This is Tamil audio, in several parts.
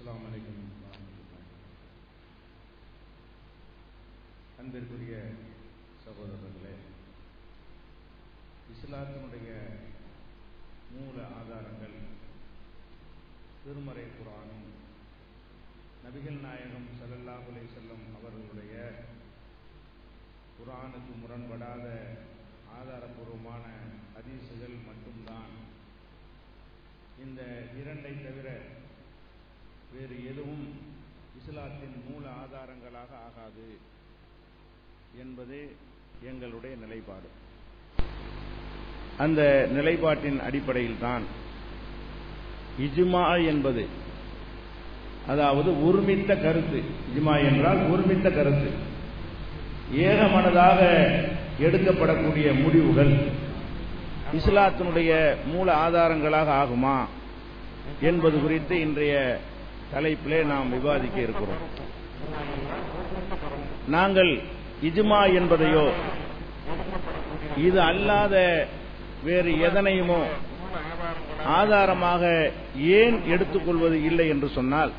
அஸ்லாம் வலைக்கம் அன்பிற்குரிய சகோதரர்களே இஸ்லாத்தினுடைய மூல ஆதாரங்கள் திருமறை குரானும் நபிகள் நாயகம் ஸல்லல்லாஹு செல்லும் அவர்களுடைய குரானுக்கு முரண்படாத ஆதாரபூர்வமான ஹதீஸுகள் மட்டும்தான். இந்த இரண்டை தவிர வேறு எதுவும் இஸ்லாத்தின் மூல ஆதாரங்களாக ஆகாது என்பது எங்களுடைய நிலைப்பாடு. அந்த நிலைப்பாட்டின் அடிப்படையில் தான் இஜ்மா என்பது அதாவது ஒருமித்த கருத்து. இஜ்மா என்றால் ஒருமித்த கருத்து. ஏகமனதாக எடுக்கப்படக்கூடிய முடிவுகள் இஸ்லாத்தினுடைய மூல ஆதாரங்களாக ஆகுமா என்பது குறித்து இன்றைய தலைப்பிலே நாம் விவாதிக்க இருக்கிறோம். நாங்கள் இஜ்மா என்பதையோ இது அல்லாத வேறு எதனையுமோ ஆதாரமாக ஏன் எடுத்துக்கொள்வது இல்லை என்று சொன்னால்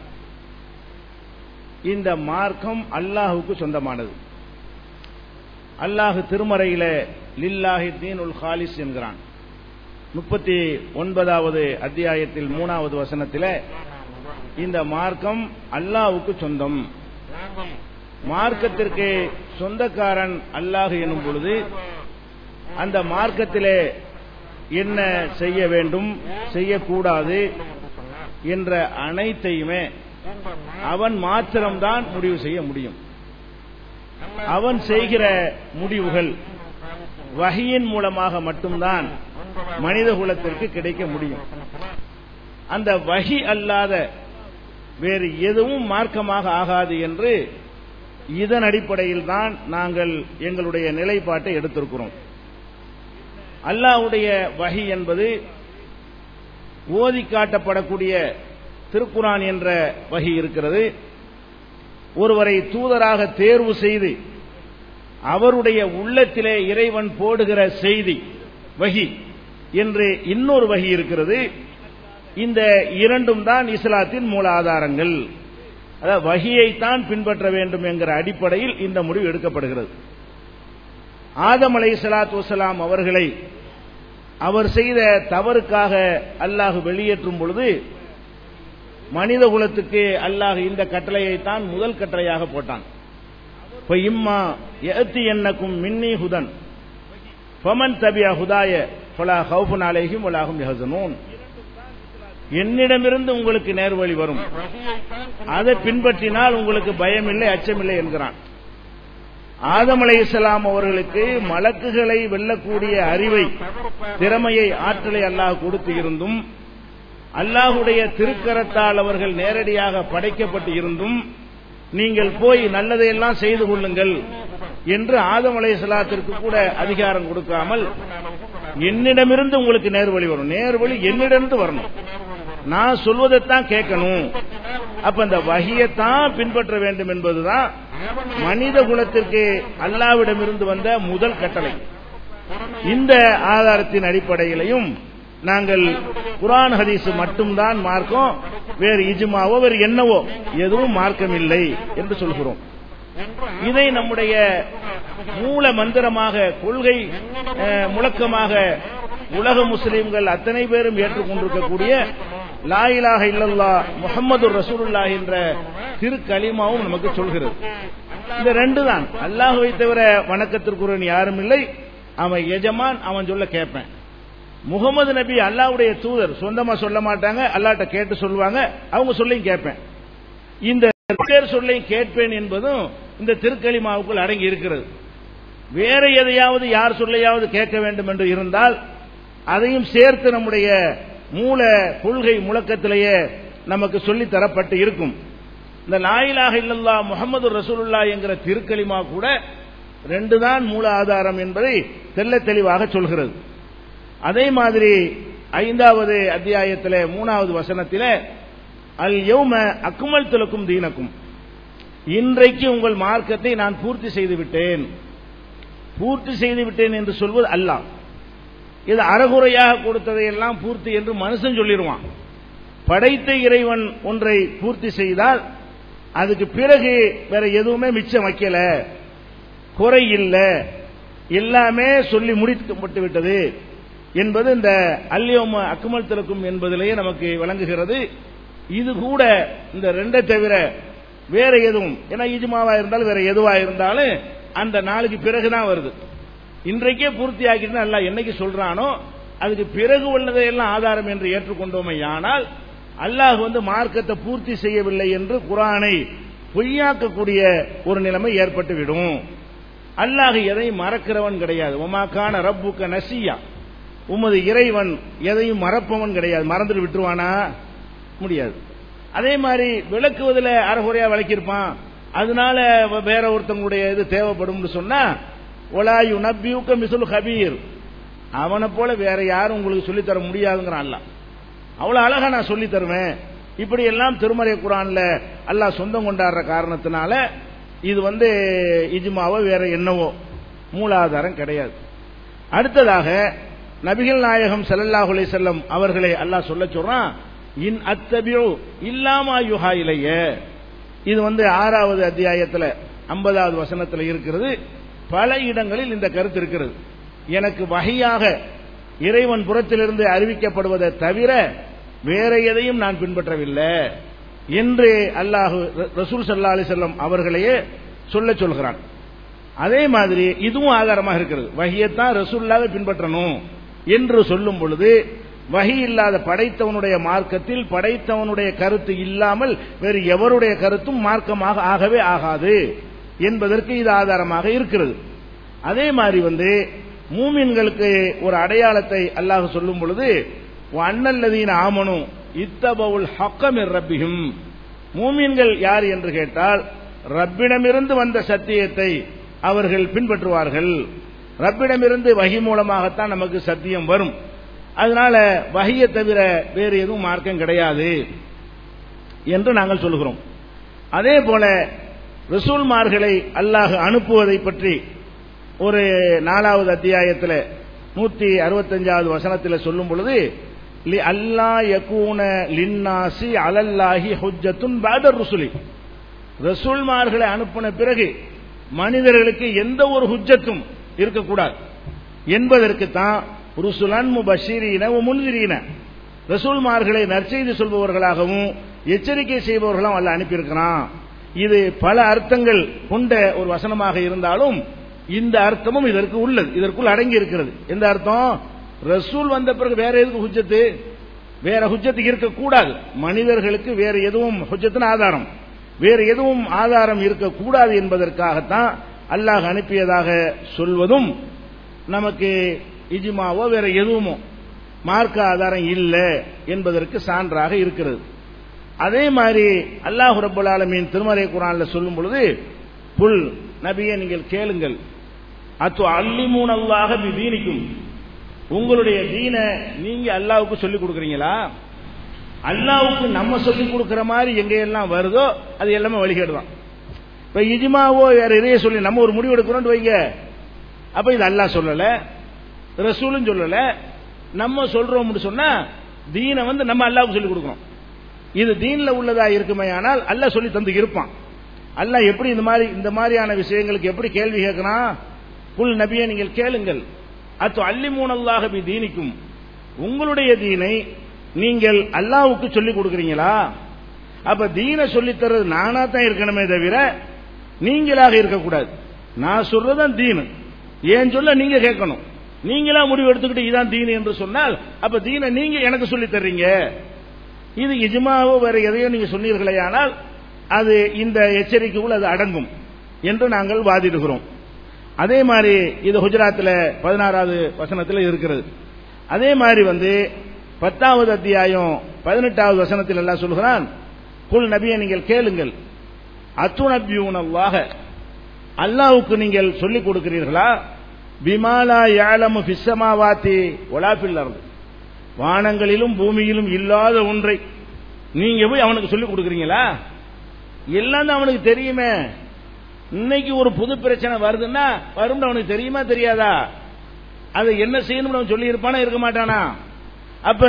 இந்த மார்க்கம் அல்லாஹுக்கு சொந்தமானது. அல்லாஹு திருமறையில லில்லாஹி தீனுல் ஹாலிஸ் என்கிறான். முப்பத்தி ஒன்பதாவது அத்தியாயத்தில் மூணாவது வசனத்தில் இந்த மார்க்கம் அல்லாஹுக்கு சொந்தம். மார்க்கத்திற்கு சொந்தக்காரன் அல்லாஹ் எனும் பொழுது அந்த மார்க்கத்திலே என்ன செய்ய வேண்டும் செய்யக்கூடாது என்ற அனைத்தையுமே அவன் மாத்திரம்தான் முடிவு செய்ய முடியும். அவன் செய்கிற முடிவுகள் வகையின் மூலமாக மட்டும்தான் மனித குலத்திற்கு கிடைக்க முடியும். அந்த வகி அல்லாத வேறு எதுவும் மார்க்கமாக ஆகாது என்று இதன் அடிப்படையில் தான் நாங்கள் எங்களுடைய நிலைப்பாட்டை எடுத்திருக்கிறோம். அல்லாஹ்வுடைய வகி என்பது ஓதி காட்டப்படக்கூடிய திருக்குரான் என்ற வகி இருக்கிறது. ஒருவரை தூதராக தேர்வு செய்து அவருடைய உள்ளத்திலே இறைவன் போடுகிற செய்தி வகி என்று இன்னொரு வகி இருக்கிறது. இந்த இரண்டும் தான் இஸ்லாத்தின் மூல ஆதாரங்கள். அதாவது வகியைத்தான் பின்பற்ற வேண்டும் என்கிற அடிப்படையில் இந்த முடிவு எடுக்கப்படுகிறது. ஆதம் அலை சலாத்து வசலாம் அவர்களை அவர் செய்த தவறுக்காக அல்லாஹ் வெளியேற்றும் பொழுது மனித குலத்துக்கு அல்லாஹ் இந்த கட்டளையைத்தான் முதல் கட்டளையாக போட்டான். இப்ப இம்மா எத்தி என்னக்கும் மின்னி ஹுதன். ஃபமன் தபியா ஹுதாய ஃபலா ஹவுஃபுன் அலைஹிம் வலாகும் யஹசனூன். என்னிடமிருந்து உங்களுக்கு நேர்வழி வரும். அதை பின்பற்றினால் உங்களுக்கு பயமில்லை அச்சமில்லை என்கிறான். ஆதம் அலை இஸ்லாம் அவர்களுக்கு மலக்குகளை வெல்லக்கூடிய அறிவை திறமையை ஆற்றலை அல்லாஹ் கொடுத்து இருந்தும் அல்லாஹுடைய திருக்கரத்தால் அவர்கள் நேரடியாக படைக்கப்பட்டு இருந்தும் நீங்கள் போய் நல்லதையெல்லாம் செய்து கொள்ளுங்கள் என்று ஆதம் அலை சலாத்திற்கு கூட அதிகாரம் கொடுக்காமல் என்னிடமிருந்து உங்களுக்கு நேர்வழி வரும். நேர்வழி என்னிடமிருந்து வரணும். நான் சொல்வதைத்தான் கேட்கணும். அப்ப அந்த வகையத்தான் பின்பற்ற வேண்டும் என்பதுதான் மனித குலத்திற்கு அல்லாவிடமிருந்து வந்த முதல் கட்டளை. இந்த ஆதாரத்தின் அடிப்படையிலையும் நாங்கள் குரான் ஹதீஸ் மட்டும்தான் மார்க்கம். வேறு இஜுமாவோ வேறு என்னவோ எதுவும் மார்க்கம் இல்லை என்று சொல்கிறோம். இதை நம்முடைய மூல மந்திரமாக கொள்கை முழக்கமாக உலக முஸ்லிம்கள் அத்தனை பேரும் ஏற்றுக்கொண்டிருக்கக்கூடிய லாயிலாக இல்லல்லா முகமது ரசூலுல்லா என்ற திருக்கலிமாவும் நமக்கு சொல்கிறது. இந்த ரெண்டு தான் அல்லாஹுவை தவிர வணக்கத்திற்குரியன் யாரும் இல்லை. அவன் எஜமான் அவன் சொல்ல கேட்பேன். முகமது நபி அல்லாவுடைய தூதர். சொந்தமா சொல்ல மாட்டாங்க. அல்லாட்ட கேட்டு சொல்லுவாங்க. அவங்க சொல்லையும் கேட்பேன். இந்த பேர் சொல்லையும் கேட்பேன் என்பதும் இந்த திருக்களிமாவுக்குள் அடங்கி இருக்கிறது. வேற எதையாவது யார் சொல்லையாவது கேட்க வேண்டும் என்று இருந்தால் அதையும் சேர்த்து நம்முடைய மூல கொள்கை முழக்கத்திலேயே நமக்கு சொல்லி தரப்பட்டு இருக்கும். இந்த லாயிலாக இல்லல்லா முகமது ரசூலுல்லா என்கிற திருக்கலிமா கூட ரெண்டு தான் மூல ஆதாரம் என்பதை தெல்ல தெளிவாக சொல்கிறது. அதே மாதிரி ஐந்தாவது அத்தியாயத்தில் மூணாவது வசனத்தில் அல் யௌம அக்குமல் துலக்கும் தீனக்கும். இன்றைக்கு உங்கள் மார்க்கத்தை நான் பூர்த்தி செய்து விட்டேன். பூர்த்தி செய்து விட்டேன் என்று சொல்வது அல்லாஹ். இது அறகுறையாக கொடுத்ததை எல்லாம் பூர்த்தி என்று மனுஷன் சொல்லிடுவான் படைத்த இறைவன் ஒன்றை பூர்த்தி செய்தால் அதுக்கு பிறகு வேற எதுவுமே மிச்சம் வைக்கல. குறை இல்லை. எல்லாமே சொல்லி முடிக்கப்பட்டு விட்டது என்பது இந்த அல்லியோம அக்குமல் திறக்கும் என்பதிலேயே நமக்கு விளங்குகிறது. இது கூட இந்த ரெண்டை தவிர வேற எதுவும் ஏன்னா இஜுமாவா இருந்தாலும் வேற எதுவா இருந்தாலும் அந்த நாளுக்கு பிறகுதான் வருது. இன்றைக்கே பூர்த்தி ஆக்கிட்டு அல்ல என்னைக்கு சொல்றானோ அதுக்கு பிறகு உள்ளதையெல்லாம் ஆதாரம் என்று ஏற்றுக்கொண்டோமே ஆனால் அல்லாஹ் வந்து மார்க்கத்தை பூர்த்தி செய்யவில்லை என்று குரானை பொய்யாக்கக்கூடிய ஒரு நிலைமை ஏற்பட்டுவிடும். அல்லாஹ் எதையும் மறக்கிறவன் கிடையாது. உமாக்கான ரப்புக்க நசியா. உமது இறைவன் எதையும் மறப்பவன் கிடையாது. மறந்துட்டு விட்டுருவானா? முடியாது. அதே மாதிரி விளக்குவதில் அறகுறையா விளக்கியிருப்பான். அதனால வேற ஒருத்தவங்களுடைய இது தேவைப்படும் சொன்னா ஒலா யுனபியூக்க மிசுல் ஹபீர் அவனை போல வேற யாரும் உங்களுக்கு சொல்லித்தர முடியாதுங்கிறான் அல்ல அவ்வளவு அழகா நான் சொல்லி தருவேன். இப்படி எல்லாம் திருமறை குரான்ல அல்லாஹ் சொந்தம் கொண்டாடுற காரணத்தினால இது வந்து இஜ்மாவோ வேற என்னவோ மூலாதாரம் கிடையாது. அடுத்ததாக நபிகள் நாயகம் ஸல்லல்லாஹு செல்லம் அவர்களை அல்லாஹ் சொல்ல சொல்றான் இன் அத்தபியோ இல்லாமா யுஹா இலைய. இது வந்து ஆறாவது அத்தியாயத்தில் ஐம்பதாவது வசனத்தில் இருக்கிறது. பல இடங்களில் இந்த கருத்து இருக்கிறது. எனக்கு வகையாக இறைவன் புறத்திலிருந்து அறிவிக்கப்படுவதை தவிர வேற எதையும் நான் பின்பற்றவில்லை என்று அல்லாஹு ரசூல் சல்லா அலி செல்லம் அவர்களையே சொல்ல சொல்கிறான். அதே மாதிரி இதுவும் ஆதாரமாக இருக்கிறது. வகியத்தான் ரசூல்லாவை பின்பற்றணும் என்று சொல்லும் பொழுது வகி இல்லாத படைத்தவனுடைய மார்க்கத்தில் படைத்தவனுடைய கருத்து இல்லாமல் வேறு எவருடைய கருத்தும் மார்க்கமாக ஆகவே ஆகாது. என்பதற்கு இது ஆதாரமாக இருக்கிறது. அதே மாதிரி வந்து மூமின்களுக்கு ஒரு அடையாளத்தை அல்லாஹ் சொல்லும் பொழுது அண்ணல்லதீன் ஆமனும் இத்தபவுல் ஹக்கம் ரப்பியும் மூமின்கள் யார் என்று கேட்டால் ரப்பிடமிருந்து வந்த சத்தியத்தை அவர்கள் பின்பற்றுவார்கள். ரப்பிடமிருந்து வகி மூலமாகத்தான் நமக்கு சத்தியம் வரும். அதனால வகையை தவிர வேறு எதுவும் மார்க்கம் கிடையாது என்று நாங்கள் சொல்கிறோம். அதே போல ரசூல்மார்களை அல்லாஹ் அனுப்புவதை பற்றி ஒரு நாலாவது அத்தியாயத்தில் நூத்தி அறுபத்தஞ்சாவது வசனத்தில் சொல்லும் பொழுது அல்லா யகூன லின்னாசி அலல்லாஹி ஹுஜத்துன் பாதர் ருசுலி. ரசூல்மார்களை அனுப்பின பிறகு மனிதர்களுக்கு எந்த ஒரு ஹுஜத்தும் இருக்கக்கூடாது. என்பதற்கு தான் ருசுலன் முபஷீரீன முன்திரீன ரசூல்மார்களை நற்செய்தி சொல்பவர்களாகவும் எச்சரிக்கை செய்பவர்களும் அல்ல அனுப்பியிருக்கிறான். இது பல அர்த்தங்கள் கொண்ட ஒரு வசனமாக இருந்தாலும் இந்த அர்த்தமும் இதற்கு உள்ளது இதற்குள் அடங்கி இருக்கிறது எந்த அர்த்தம்? ரசூல் வந்த பிறகு வேற எதுக்கு ஹுஜத்து வேற ஹுஜத்து இருக்கக்கூடாது. மனிதர்களுக்கு வேற எதுவும் ஹுஜத்தின் ஆதாரம். வேறு எதுவும் ஆதாரம் இருக்கக்கூடாது என்பதற்காகத்தான் அல்லாஹ் அனுப்பியதாக சொல்வதும் நமக்கு இஜிமாவோ வேற எதுவுமோ மார்க்க ஆதாரம் இல்லை என்பதற்கு சான்றாக இருக்கிறது. அதே மாதிரி அல்லாஹ் ரபுல் ஆலமின் திருமறை குரான்ல சொல்லும் பொழுது புல் நபியை நீங்கள் கேளுங்கள். அத்து அல்லிமூன் அல்லாஹ தீனிக்கும் உங்களுடைய தீனை நீங்க அல்லாவுக்கு சொல்லிக் கொடுக்குறீங்களா? அல்லாவுக்கு நம்ம சொல்லிக் கொடுக்கிற மாதிரி எங்க எல்லாம் வருதோ அது எல்லாமே வழிகேடு தான். இப்ப இஜிமாவோ வேற இதையே சொல்லி நம்ம ஒரு முடிவு எடுக்கிறோம் வைங்க. அப்ப இது அல்லாஹ் சொல்லல ரசூலும் சொல்லல. நம்ம சொல்றோம்னு சொன்னா தீனை வந்து நம்ம அல்லாவுக்கு சொல்லிக் கொடுக்கணும். இது தீன்ல உள்ளதா இருக்குமே ஆனால் அல்லாஹ் சொல்லி தந்து இருப்பான். அல்லாஹ் எப்படி இந்த மாதிரி இந்த மாதிரியான விஷயங்களுக்கு எப்படி கேள்வி கேட்கிறான் புல் நபியை நீங்கள் கேளுங்கள். அத்து அல்லிமூனல்லாக பி தீனிக்கும். உங்களுடைய தீனை நீங்கள் அல்லாவுக்கு சொல்லிக் கொடுக்குறீங்களா? அப்ப தீனை சொல்லித் தர்றது நானா தான் இருக்கணுமே தவிர நீங்களாக இருக்கக்கூடாது. நான் சொல்றதுதான் தீனு. ஏன் சொல்ல நீங்க கேட்கணும். நீங்களா முடிவு எடுத்துக்கிட்டு இதான் தீனு என்று சொன்னால் அப்ப தீனை நீங்க எனக்கு சொல்லி தர்றீங்க. இது இஜ்மாவோ வேற எதையோ நீங்க சொன்னீர்களே ஆனால் அது இந்த எச்சரிக்கைக்குள் அது அடங்கும் என்று நாங்கள் வாதிடுகிறோம். அதே மாதிரி இது குஜராத்தில் பதினாறாவது வசனத்தில் இருக்கிறது. அதே மாதிரி வந்து பத்தாவது அத்தியாயம் பதினெட்டாவது வசனத்தில் எல்லாம் சொல்கிறான் குல் நபியை நீங்கள் கேளுங்கள். அத்துணபியூனவாக அல்லாவுக்கு நீங்கள் சொல்லிக் கொடுக்கிறீர்களா? பிமாலா யாழமு பிஸ்ஸமாவாத்தி ஒலாப்பில் வானங்களிலும் பூமியிலும் இல்லாத ஒன்றை நீங்க போய் அவனுக்கு சொல்லிக் கொடுக்குறீங்களா? எல்லாம் தான் அவனுக்கு தெரியுமே. இன்னைக்கு ஒரு புது பிரச்சனை வருதுன்னா வரும் அவனுக்கு தெரியுமா தெரியாதா? அதை என்ன செய்யணும்னு அவன் சொல்லி இருப்பானா இருக்க மாட்டானா? அப்ப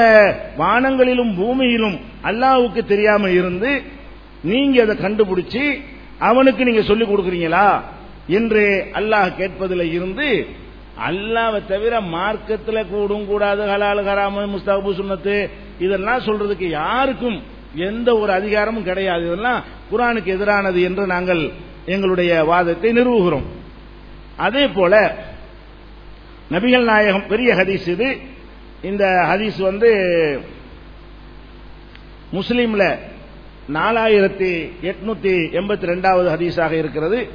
வானங்களிலும் பூமியிலும் அல்லாவுக்கு தெரியாம இருந்து நீங்க அதை கண்டுபிடிச்சு அவனுக்கு நீங்க சொல்லிக் கொடுக்குறீங்களா? என்று அல்லாஹ் கேட்பதில் இருந்து அல்லாவை தவிர மார்க்கத்துல கூடும் கூடாது ஹலால் ஹராமு முஸ்தாபு சுன்னத்து. இதெல்லாம் சொல்றதுக்கு யாருக்கும் எந்த ஒரு அதிகாரமும் கிடையாது. இதெல்லாம் குரானுக்கு எதிரானது என்று நாங்கள் எங்களுடைய வாதத்தை நிறுவுகிறோம் அதே போல நபிகள் நாயகம் பெரிய ஹதீஸ் இது. இந்த ஹதீஸ் வந்து முஸ்லீம்ல நாலாயிரத்தி எட்நூத்தி எண்பத்தி ரெண்டாவது ஹதீஸாக இருக்கிறது.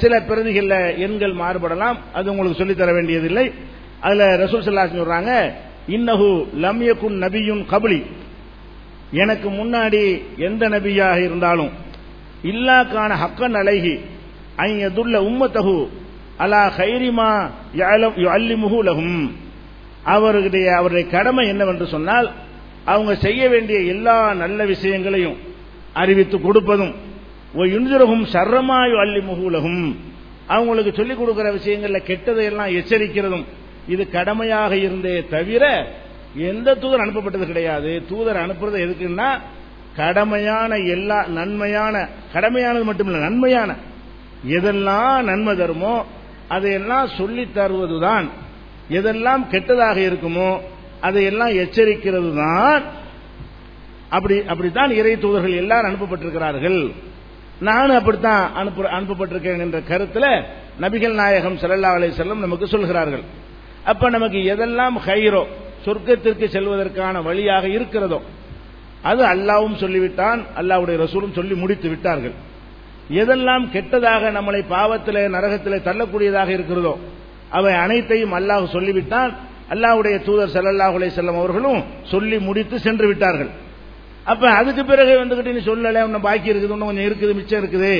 சில பிரதிகளில் எண்கள் மாறுபடலாம். அது உங்களுக்கு சொல்லித்தர வேண்டியதில்லை. அதுல ரசூல் சல்லாஸ் சொல்றாங்க இன்னஹு லம் நபியும் கபுலி கபலி. எனக்கு முன்னாடி எந்த நபியாக இருந்தாலும் இல்லாக்கான ஹக்கன் அலைஹி ஐயதுல்ல உம்மத்தஹு அலா ஹைரிமா அல்லிமுகு லகும் அவருடைய அவருடைய கடமை என்னவென்று சொன்னால் அவங்க செய்ய வேண்டிய எல்லா நல்ல விஷயங்களையும் அறிவித்து கொடுப்பதும் யுன்சிரகும் சர்ரமாயு அள்ளி முகூலகும் அவங்களுக்கு சொல்லிக் கொடுக்கிற விஷயங்கள்ல கெட்டதையெல்லாம் எச்சரிக்கிறதும் இது கடமையாக இருந்தே தவிர எந்த தூதர் அனுப்பப்பட்டது கிடையாது. தூதர் அனுப்புறது எதுக்குன்னா கடமையான எல்லா நன்மையான கடமையானது மட்டுமில்லை நன்மையான. எதெல்லாம் நன்மை தருமோ அதையெல்லாம் சொல்லித் தருவதுதான். எதெல்லாம் கெட்டதாக இருக்குமோ அதையெல்லாம் எச்சரிக்கிறது தான் அப்படி அப்படித்தான் இறை தூதர்கள் எல்லாரும் அனுப்பப்பட்டிருக்கிறார்கள். நானும் அப்படித்தான் அனுப்ப அனுப்பப்பட்டிருக்கேன் என்ற கருத்துல நபிகள் நாயகம் சல்லா அலை வஸல்லம் நமக்கு சொல்கிறார்கள். அப்ப நமக்கு எதெல்லாம் ஹைரோ சொர்க்கத்திற்கு செல்வதற்கான வழியாக இருக்கிறதோ அது அல்லாவும் சொல்லிவிட்டான் அல்லாவுடைய ரசூலும் சொல்லி முடித்து விட்டார்கள். எதெல்லாம் கெட்டதாக நம்மளை பாவத்திலே நரகத்திலே தள்ளக்கூடியதாக இருக்கிறதோ அவை அனைத்தையும் அல்லாஹ் சொல்லிவிட்டான். அல்லாவுடைய தூதர் ஸல்லல்லாஹு செல்லும் அவர்களும் சொல்லி முடித்து சென்று விட்டார்கள். அப்ப அதுக்கு பிறகு வந்துகிட்டு நீ சொல்லல உன்ன பாக்கி இருக்குது இன்னும் கொஞ்சம் இருக்குது மிச்சம் இருக்குது.